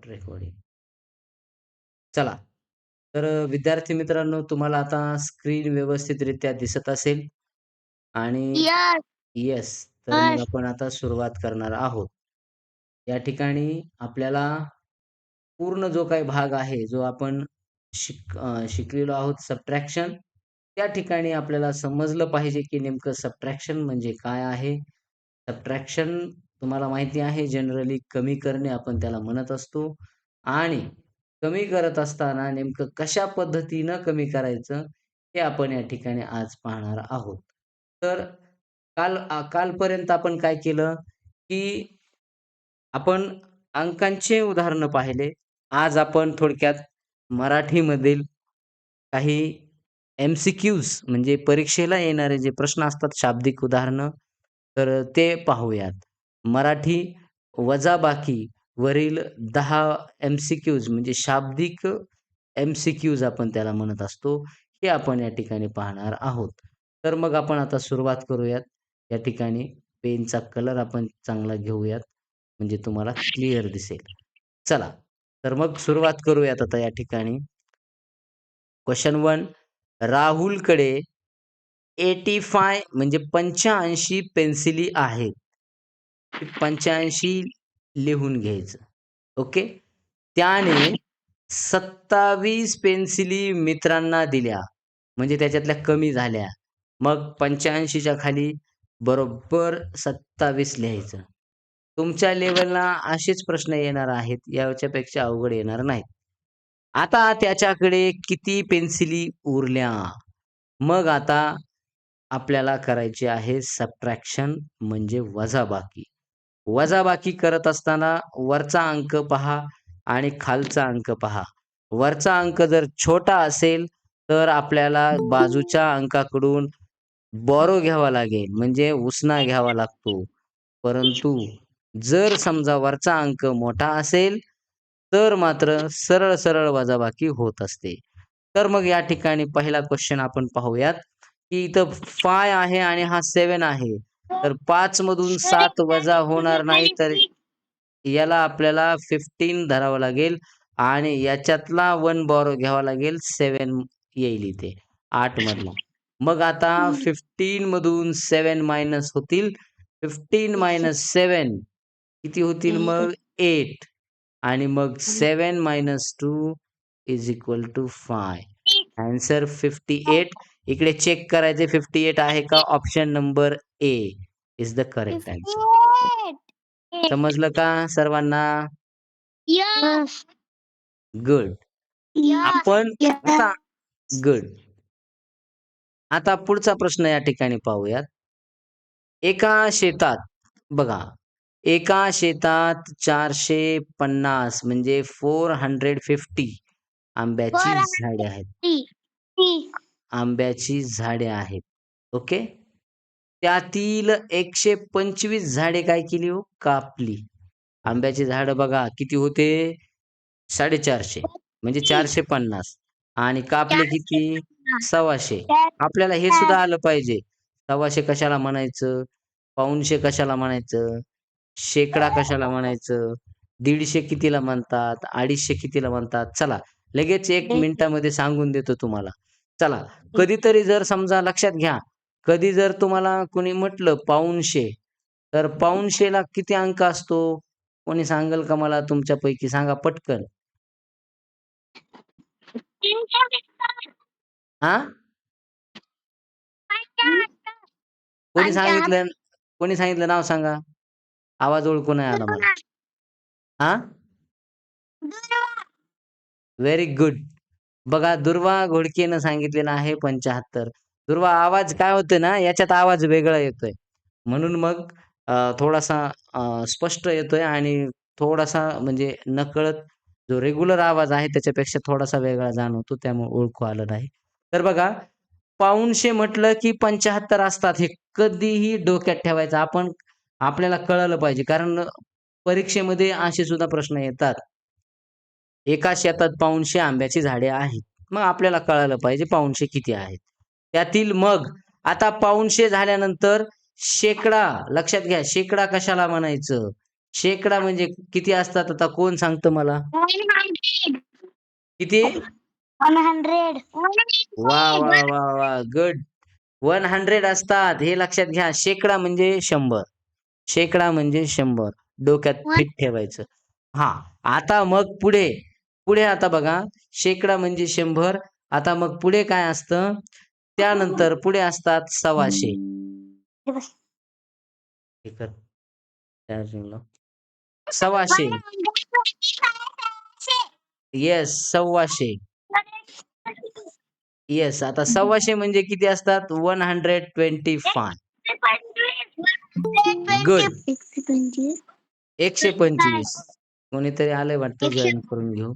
Start recording चला तर विद्यार्थी मित्रांनो तुम्हाला आता स्क्रीन व्यवस्थितरित्या दिसत असेल आणि. येस तर मग. आपण आता सुरुवात करणार आहोत. या ठिकाणी आपल्याला पूर्ण जो काही भाग आहे, जो आपण शिक शिकलेलो आहोत सबट्रॅक्शन त्या ठिकाणी आपल्याला समजलं पाहिजे, की नेमकं सबट्रॅक्शन म्हणजे काय आहे? सबट्रॅक्शन तुम्हाला माहिती आहे जनरली कमी करणे आपण त्याला म्हणत असतो आणि कमी करत असताना नेमकं कशा पद्धतीनं कमी करायचं, हे आपण या ठिकाणी आज पाहणार आहोत. तर काल कालपर्यंत आपण काय केलं, की आपण अंकांचे उदाहरणं पाहिले. आज आपण थोडक्यात मराठीमधील काही एम-सी-क्यूज म्हणजे परीक्षेला येणारे जे प्रश्न असतात शाब्दिक उदाहरणं, तर ते पाहूयात. मराठी वजाबाकी वरील दहा एम-सी-क्यूज म्हणजे शाब्दिक एम-सी-क्यूज आपण त्याला म्हणत असतो. हे आपण या ठिकाणी पाहणार आहोत. तर मग आपण आता सुरुवात करूयात. या ठिकाणी पेनचा कलर आपण चांगला घेऊयात, म्हणजे तुम्हाला क्लिअर दिसेल. चला, तर मग सुरुवात करूयात आता या ठिकाणी. क्वेश्चन वन राहुलकडे 85 म्हणजे 85 पेन्सिली आहेत. 85 लिहून घ्यायचं. ओके. त्याने 27 पेन्सिली मित्रांना दिल्या. म्हणजे त्याच्यातल्या कमी झाल्या. मग 85च्या खाली बरोबर 27 लिहायचं. तुमच्या लेवलला असेच प्रश्न येणार आहेत. याच्यापेक्षा अवघड येणार नाहीत. आता त्याच्याकडे किती पेन्सिली उरल्या? मग आता आपल्याला करायची आहे सबट्रॅक्शन म्हणजे वजाबाकी. वजाबाकी करत असताना वरचा अंक पहा आणि खालचा अंक पहा. वरचा अंक जर छोटा असेल, तर आपल्याला बाजूच्या अंकाकडून बॉरो घ्यावा लागेल, म्हणजे उसना घ्यावा लागतो. परंतु जर समजा वरचा अंक मोठा असेल, तर मात्र सरळ-सरळ वजाबाकी होत असते. तर मग या ठिकाणी पहिला क्वेश्चन आपण पाहूयात, की इथं फाय आहे आणि हा सेवन आहे. तर 5 मधून 7 वजा होणार नाही, तर याला आपल्याला 15 धरावं लागेल आणि याच्यातला 1 बॉरो घ्यावा लागेल. 7 येईल इथे 8 मधला. मग आता 15 मधून 7 मायनस होतील. 15 - 7 किती होतील मग 8 आणि मग 7 - 2 = 5. आन्सर 58. इकडे चेक करायचे 58 आहे का? Option number A is the correct answer. 58. समजलं का सर्वांना? गुड. आपण गुड. आता पुढचा प्रश्न या ठिकाणी पाहूयात. एका शेतात बघा, एका शेतात 450 म्हणजे 450 आंब्याची झाडे आहेत. 450. आंब्याची झाडे आहेत. ओके. त्यातील 125 झाडे काय केली हो? कापली. आंब्याची झाडं बघा किती होते? 450 म्हणजे 450 आणि कापले किती? 125. आपल्याला हे सुद्धा आलं पाहिजे. 125 कशाला म्हणायचं? पाऊणशे कशाला म्हणायचं? शेकडा कशाला म्हणायचं? 150 कितीला म्हणतात? 250 कितीला म्हणतात? चला, लगेच 1 मिनिटामध्ये सांगून देतो तुम्हाला. चला, कधीतरी जर समजा लक्षात घ्या, कधी जर तुम्हाला कोणी म्हटलं पाऊणशे, तर पाऊणशेला किती अंक असतो? कोणी सांगेल का मला तुमच्यापैकी? सांगा पटकन. हां? कोणी सांगितलं? कोणी सांगितलं नाव सांगा? आवाज ओळखू नाही आला मला. हां? Very good. बघा दुर्वा घोडकेनं सांगितलेलं आहे 75. दुर्वा आवाज काय होतं ना, याच्यात आवाज वेगळा येतोय. म्हणून मग थोडासा स्पष्ट येतोय आणि थोडासा म्हणजे नकळत जो रेग्युलर आवाज आहे त्याच्यापेक्षा थोडासा वेगळा जाणवतो. त्यामुळे ओळखू आलं नाही. तर बघा, पाऊनशे म्हटलं की 75 असतात. हे कधीही डोक्यात ठेवायचं. आपण आपल्याला कळलं पाहिजे. कारण परीक्षेमध्ये असे सुद्धा प्रश्न येतात. एका शेतात पाऊणशे आंब्याची झाडे आहेत. मग आपल्याला कळालं पाहिजे पाऊणशे किती आहेत. त्यातील मग आता पाऊणशे झाल्यानंतर शेकडा लक्षात घ्या, शेकडा कशाला म्हणायचं? शेकडा म्हणजे किती असतात आता? कोण सांगतं मला? किती? वन हंड्रेड वा वा वा वा गुड वन हंड्रेड असतात. हे लक्षात घ्या. शेकडा म्हणजे शंभर. शेकडा म्हणजे शंभर. डोक्यात फिट ठेवायचं. हा आता मग पुढे. पुढे आता बघा शेकडा म्हणजे शंभर. आता मग पुढे काय असतं? त्यानंतर पुढे असतात सव्वाशे. सव्वाशे. येस सव्वाशे. येस आता सव्वाशे म्हणजे किती असतात? One hundred twenty five. Good. एकशे पंचवीस. कोणीतरी आलंय वाटतं जॉईन करून घेऊ.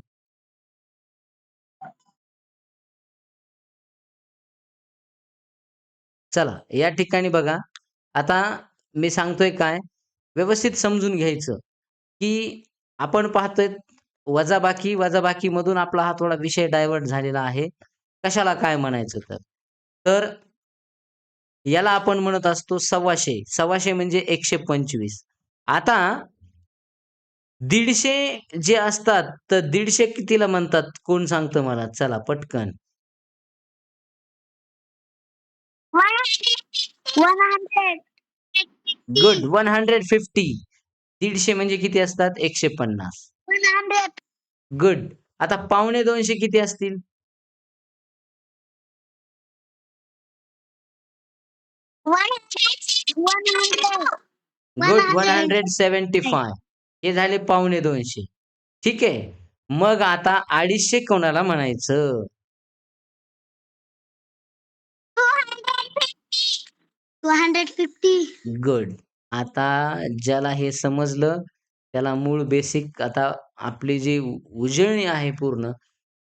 चला या ठिकाणी बघा. आता मी सांगतोय काय? व्यवस्थित समजून घ्यायचं की आपण पाहतोय वजाबाकी वजाबाकी मधून आपला हा थोडा विषय डायव्हर्ट झालेला आहे. कशाला काय म्हणायचं तर? तर याला आपण म्हणत असतो सव्वाशे. सव्वाशे म्हणजे एकशे पंचवीस. आता दीडशे जे असतात तर दीडशे कितीला म्हणतात? कोण सांगतं मला? चला पटकन. One hundred good one hundred fifty दीडशे म्हणजे किती असतात? एकशे पन्नास. वन हंड्रेड गुड आता पावणे दोनशे किती असतील? One one hundred good one hundred seventy five हे झाले पावणे दोनशे. ठीक आहे. मग आता अडीचशे कोणाला म्हणायचं? टू हंड्रेड फिफ्टी गुड आता ज्याला हे समजलं त्याला मूळ बेसिक आता आपली जी उजळणी आहे पूर्ण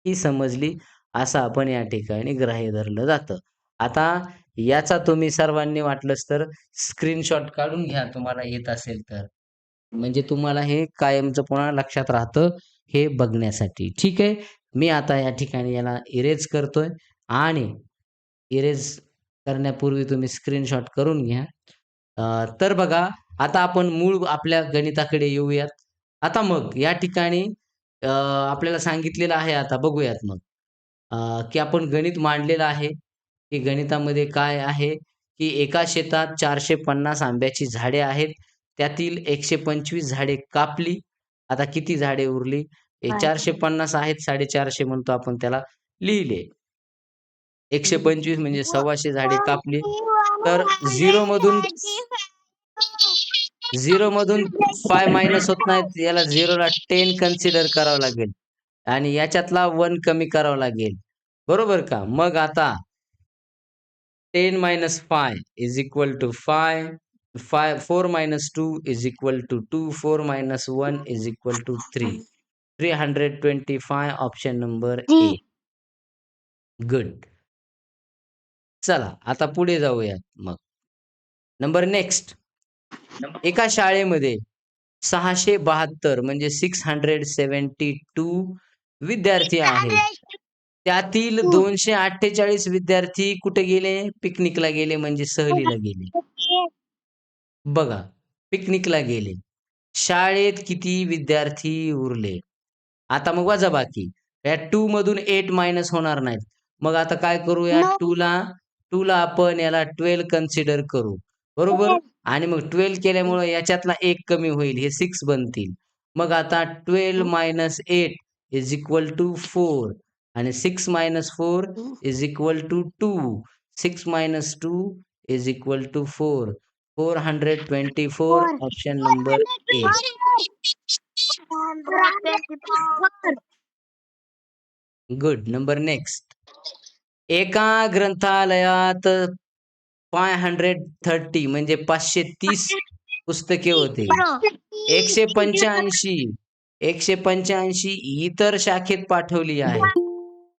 ही समजली. असं आपण या ठिकाणी ग्राह्य धरलं जातं. आता याचा तुम्ही सर्वांनी वाटलंच तर स्क्रीनशॉट काढून घ्या. तुम्हाला येत असेल तर. म्हणजे तुम्हाला हे कायमचं पुन्हा लक्षात राहतं हे बघण्यासाठी. ठीक आहे? मी आता या ठिकाणी याला इरेज करतोय. आणि इरेज करण्यापूर्वी तुम्ही स्क्रीनशॉट करून घ्या. तर बघा आता आपण मूळ आपल्या गणिताकडे येऊयात. आता मग या ठिकाणी आपल्याला सांगितलेलं आहे आता बघूयात मग. की आपण गणित मांडलेलं आहे की गणितामध्ये काय आहे की एका शेतात चारशे पन्नास आंब्याची झाडे आहेत त्यातील एकशे पंचवीस झाडे कापली आता किती झाडे उरली? हे? चारशे पन्नास आहेत साडेचारशे म्हणतो आपण त्याला लिहिले. एकशे पंचवीस म्हणजे सव्वाशे झाडे कापली. तर झिरो मधून झिरो मधून फाय मायनस होत नाहीत याला झिरोला टेन कन्सिडर करावं लागेल. आणि याच्यातला वन कमी करावं लागेल. बरोबर का? मग आता ten minus five is equal to five five four minus two is equal to to four minus one is equal to three three hundred twenty five option number A. Good चला आता पुढे जाऊयात मग. नंबर नेक्स्ट एका शाळेमध्ये सहाशे बहात्तर म्हणजे सिक्स हंड्रेड सेव्हन्टी टू विद्यार्थी आहेत. त्यातील. दोनशे अठ्ठेचाळीस विद्यार्थी कुठे गेले? पिकनिकला गेले म्हणजे सहलीला गेले. बघा पिकनिकला गेले. शाळेत किती विद्यार्थी उरले? आता मग वजाबाकी या टू मधून एट मायनस होणार नाहीत. मग आता काय करूया. टू ला टू ला आपण याला ट्वेल्व कन्सिडर करू. बरोबर? आणि मग ट्वेल्व केल्यामुळे याच्यातला एक कमी होईल हे सिक्स बनतील. मग आता twelve minus eight is equal to four. आणि six minus four is equal to two. Six minus two is equal to four. Four hundred twenty four. Option number A. Good. Number next. एका ग्रंथालयात five hundred thirty म्हणजे पाचशे तीस पुस्तके होते. एकशे पंच्याऐंशी एकशे पंच्याऐंशी इतर शाखेत पाठवली आहे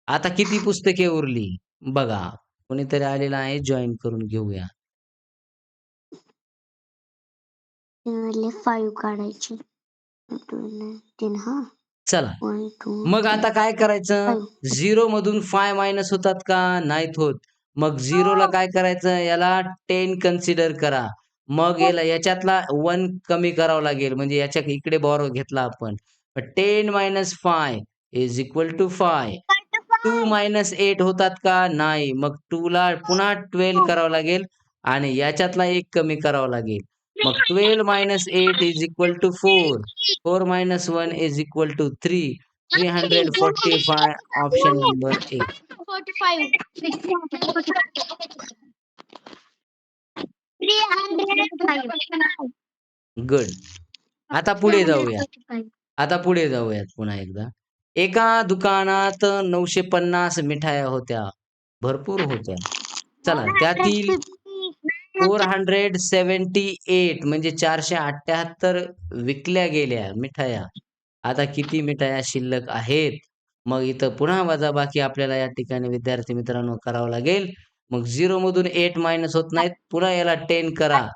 आता किती पुस्तके उरली? बघा कोणीतरी आलेलं आहे जॉईन करून घेऊया. फाईव्ह काढायची. तीन हा. चला वन टू मग आता काय करायचं झिरो मधून फाय मायनस होतात का नाहीत होत मग झिरोला काय करायचं याला टेन कन्सिडर करा मग याला याच्यातला 1 कमी करावा लागेल. म्हणजे याच्या इकडे बॉरो घेतला आपण. 10 minus 5 is equal to 5. 2 minus 8 होतात का? नाही. मग 2 ला पुन्हा 12 करावं लागेल आणि याच्यातला 1 कमी करावा लागेल. मग 12 minus 8 is equal to 4. 4 minus 1 is equal to 3. 345 option number A. 305. Good. आता पुढे जाऊया. आता पुढे जाऊयात पुन्हा एकदा. एका दुकानात 950 मिठाया होत्या. भरपूर होत्या. चला त्यातील 478 म्हणजे 478 विकल्या गेल्या मिठाया. आता किती मिठाया शिल्लक आहेत? मग इथं पुन्हा वजाबाकी आपल्याला या ठिकाणी विद्यार्थी मित्रांनो करावं लागेल. मग झिरो मधून एट मायनस होत नाहीत. पुन्हा याला टेन करा.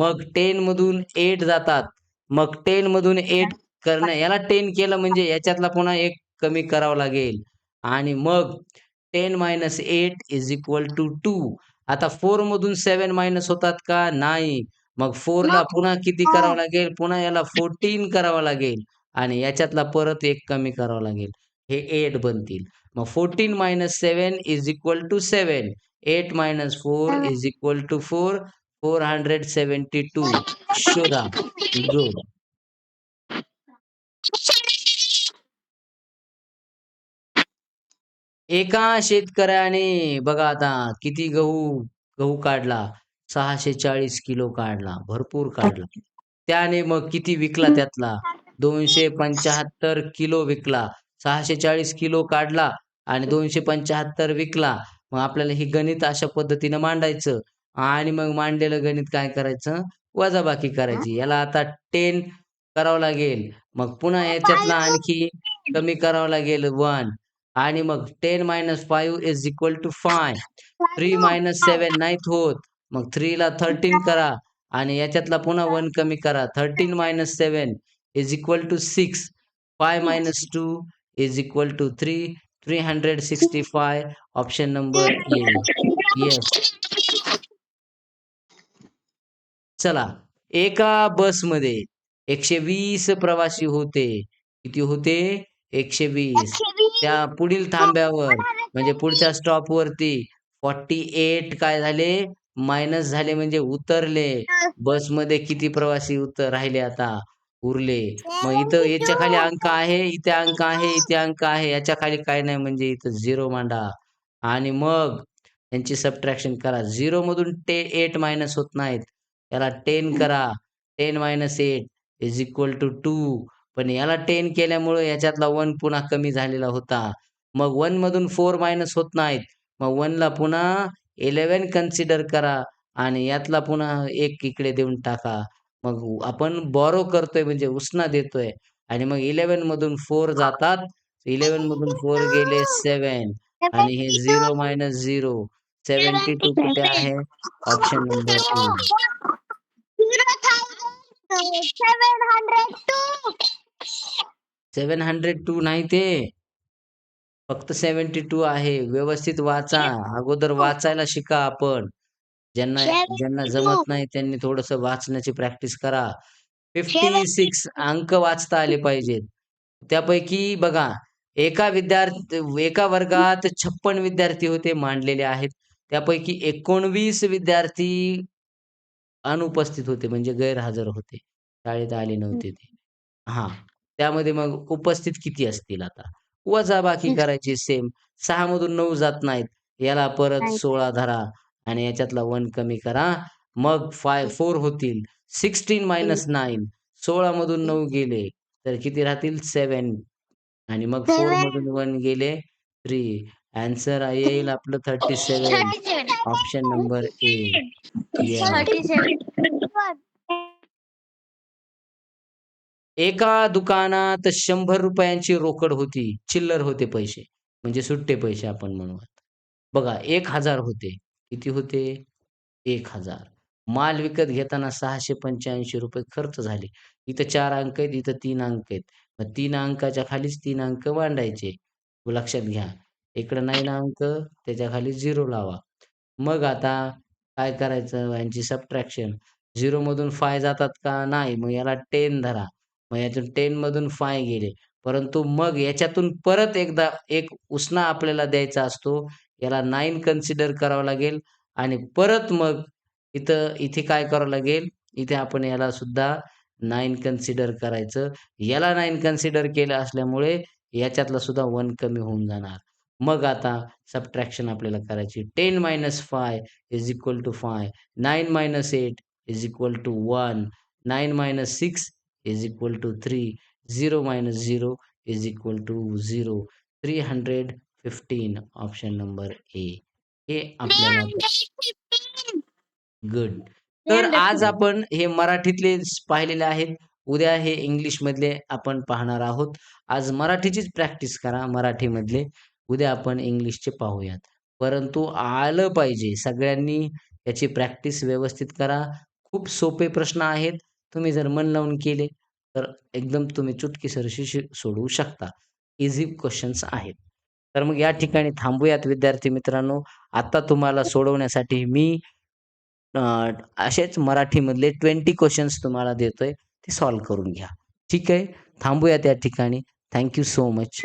मग टेन मधून एट जातात. मग टेन मधून एट करणं याला टेन केलं म्हणजे याच्यातला पुन्हा एक कमी करावा लागेल आणि मग ten minus eight is equal to two आता 4 मधून 7 मायनस होतात का? नाही. मग 4 ला पुन्हा किती करावं लागेल? पुन्हा याला 14 करावं लागेल आणि याच्यातला परत 1 कमी करावं लागेल. हे 8 बनतील. मग 14 minus 7 is equal to 7. 8 minus 4 is equal to 4. 472 शोधा. गुड. एका शेतकऱ्याने बघा आता किती गहू गहू काढला? 640 किलो काढला. भरपूर काढला. त्याने मग किती विकला त्यातला? 275 किलो विकला. 640 किलो काढला आणि 275 विकला. मग आपल्याला हे गणित अशा पद्धतीनं मांडायचं आणि मग मांडलेलं गणित काय करायचं? वजाबाकी करायची. याला आता टेन करावं लागेल. मग पुन्हा याच्यातला आणखी कमी करावं लागेल वन आणि मग 10 minus 5 is equal to 5. 3 minus 7 नाहीत होत. मग 3 ला 13 करा आणि याच्यातला पुन्हा 1 कमी करा. 13 minus 7 is equal to 6. 5 minus 2 is equal to 3. 365 option number A. Yes. चला, एका बसमध्ये 120 प्रवासी होते. किती होते? 120. त्या पुढील थांब्यावर म्हणजे पुढच्या स्टॉपवरती 48 काय झाले? मायनस झाले म्हणजे उतरले. बसमध्ये किती प्रवासी उतर राहिले आता? उरले. मग इथं याच्या खाली अंक आहे, इथे अंक आहे, इथे अंक आहे. याच्या खाली काही नाही म्हणजे इथं 0 मांडा आणि मग यांची सबट्रॅक्शन करा. 0 मधून ते 8 मायनस होत नाहीत. याला 10 करा. 10 मायनस 8 इज इक्वल टू 2. पण याला टेन केल्यामुळे याच्यातला वन पुन्हा कमी झालेला होता. मग वन मधून फोर मायनस होत नाहीत. मग वनला पुन्हा 11 कन्सिडर करा आणि यातला पुन्हा एक इकडे देऊन टाका. मग आपण बॉरो करतोय म्हणजे उसना देतोय आणि मग 11 मधून फोर जातात. 11 मधून फोर गेले सेवन आणि हे झिरो मायनस 0. 72 कुठे आहे? ऑप्शन नंबर ए. 702 नाही ते. फक्त 72 आहे. व्यवस्थित वाचा. अगोदर वाचायला शिका आपण. ज्यांना ज्यांना जमत नाही त्यांनी थोडंसं वाचण्याची प्रॅक्टिस करा. 56 अंक वाचता आले पाहिजेत. त्यापैकी बघा एका विद्यार्थी एका वर्गात 56 विद्यार्थी होते मांडलेले आहेत. त्यापैकी 19 विद्यार्थी अनुपस्थित होते म्हणजे गैरहजर होते. शाळेत आले नव्हते ते. हां. त्यामध्ये मग उपस्थित किती असतील आता? वजाबाकी करायची सेम. 6 मधून 9 जात नाहीत. याला परत 16 धरा आणि याच्यातला 1 कमी करा. मग 5 4 होतील. 16 मायनस 9 16 मधून 9 गेले तर किती राहतील? 7 आणि मग 4 मधून 1 गेले 3. ॲन्सर येईल आपलं 37. Option number A. एका दुकानात शंभर रुपयांची रोकड होती. चिल्लर होते पैसे. म्हणजे सुट्टे पैसे आपण म्हणूयात. बघा एक हजार होते. किती होते? एक हजार माल विकत घेताना 685 रुपये खर्च झाले. इथं चार अंक आहेत, इथं तीन अंक आहेत. मग तीन अंकाच्या खालीच तीन अंक मांडायचे. लक्षात घ्या. इकडं नाही ना अंक त्याच्याखाली झिरो लावा. मग आता काय करायचं? यांची सबट्रॅक्शन झिरो मधून फाय जातात का? नाही. मग याला टेन धरा. मग यातून टेन मधून फाय गेले. परंतु मग याच्यातून परत एकदा एक उसना आपल्याला द्यायचा असतो. याला नाईन कन्सिडर करावं लागेल आणि परत मग इथं इथे काय करावं लागेल? इथे आपण याला सुद्धा नाईन कन्सिडर करायचं. याला नाईन कन्सिडर केलं असल्यामुळे याच्यातला सुद्धा वन कमी होऊन जाणार. मग आता सबट्रॅक्शन आपल्याला करायची. 10 - 5 = 5. 9 - 8 = 1. 9 - 6 = 3. 0 - 0 = 0. 315 ऑप्शन नंबर ए. हे आपल्याला 315. गुड. तर आज आपण हे मराठीतले पाहिलेले आहेत. उद्या हे इंग्लिशमधले आपण पाहणार आहोत. आज मराठीचीच प्रॅक्टिस करा मराठीमधले. उद्या आपण इंग्लिशचे पाहूयात. परंतु आलं पाहिजे. सगळ्यांनी याची प्रॅक्टिस व्यवस्थित करा. खूप सोपे प्रश्न आहेत. तुम्ही जर मन लावून केले, तर एकदम तुम्ही चुटकीसरशी सोडवू शकता. इझी क्वेश्चन्स आहेत. तर मग या ठिकाणी थांबूयात विद्यार्थी मित्रांनो. आता तुम्हाला सोडवण्यासाठी मी असेच मराठीमधले ट्वेंटी क्वेश्चन्स तुम्हाला देतोय. ते सॉल्व्ह करून घ्या. ठीक आहे. थांबूयात या ठिकाणी. Thank you so much.